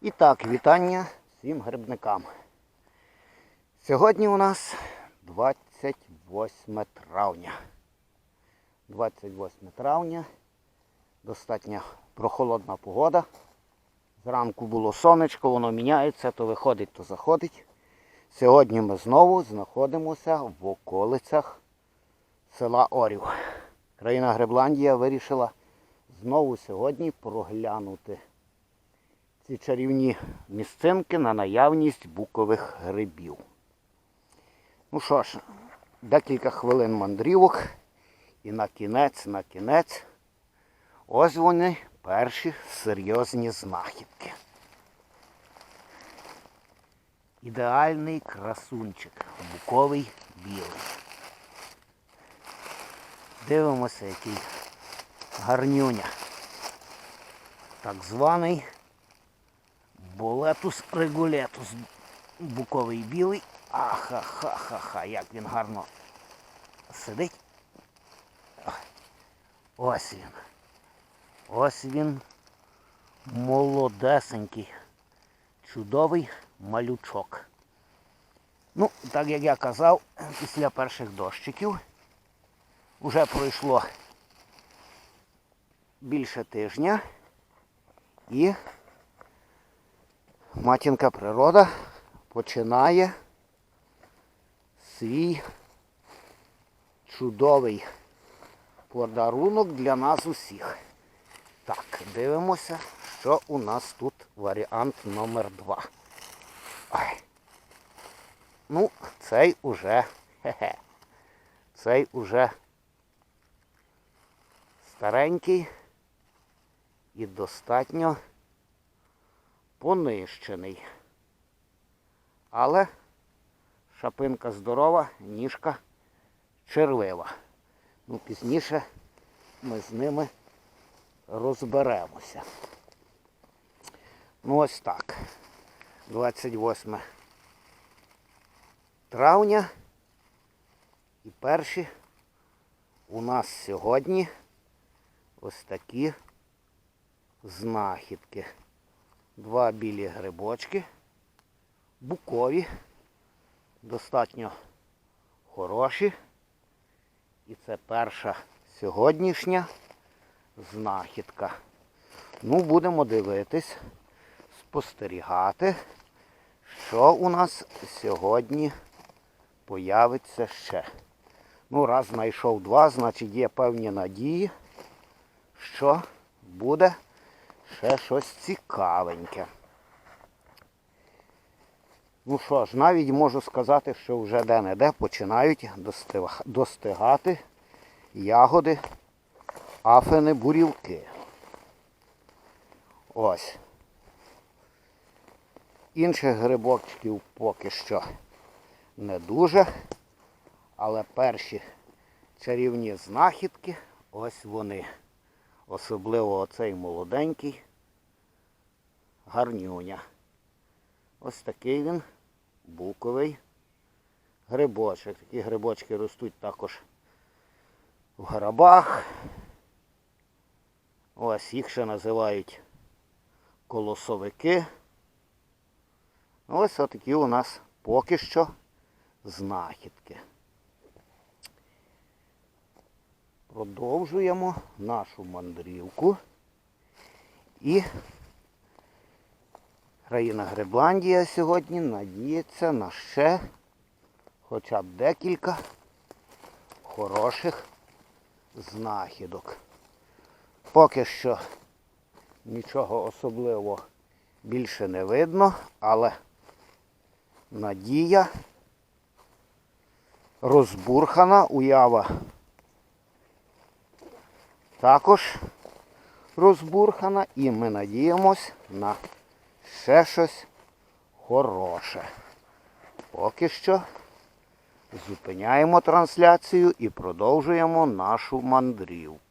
І так, вітання всім грибникам. Сьогодні у нас 28 травня. 28 травня. Достатньо прохолодна погода. Зранку було сонечко, воно міняється, то виходить, то заходить. Сьогодні ми знову знаходимося в околицях села Орів. Країна Гребландія вирішила знову сьогодні проглянути ці чарівні місцинки на наявність букових грибів. Ну що ж, декілька хвилин мандрівок і на кінець, на кінець, ось вони перші серйозні знахідки. Ідеальний красунчик, буковий білий. Дивимося, який гарнюня. Так званий болетус регулетус. Буковий білий. Аха-ха-ха-ха, як він гарно сидить. Ось він. Ось він молодесенький. Чудовий малючок. Ну, так як я казав, після перших дощиків вже пройшло більше тижня і матінка природа починає свій чудовий подарунок для нас усіх. Так, дивимося, що у нас тут варіант номер два. Ай. Ну, цей уже, хе-хе, цей уже старенький і достатньо понищений. Але шапинка здорова, ніжка червива. Ну, пізніше ми з ними розберемося. Ну ось так. 28 травня. І перші у нас сьогодні ось такі знахідки. Два білі грибочки, букові, достатньо хороші. І це перша сьогоднішня знахідка. Ну, будемо дивитись, спостерігати, що у нас сьогодні появиться ще. Ну, раз знайшов два, значить є певні надії, що буде ще щось цікавеньке. Ну що ж, навіть можу сказати, що вже де-не-де починають достигати ягоди афини бурівки. Ось. Інших грибочків поки що не дуже, але перші чарівні знахідки, ось вони. Особливо оцей молоденький гарнюня. Ось такий він буковий грибочок. Такі грибочки ростуть також в грабах. Ось їх ще називають колосовики. Ось отакі у нас поки що знахідки. Продовжуємо нашу мандрівку. І країна Гребландія сьогодні надіється на ще хоча б декілька хороших знахідок. Поки що нічого особливого більше не видно, але надія розбурхана уява також розбурхана і ми надіємось на ще щось хороше. Поки що зупиняємо трансляцію і продовжуємо нашу мандрівку.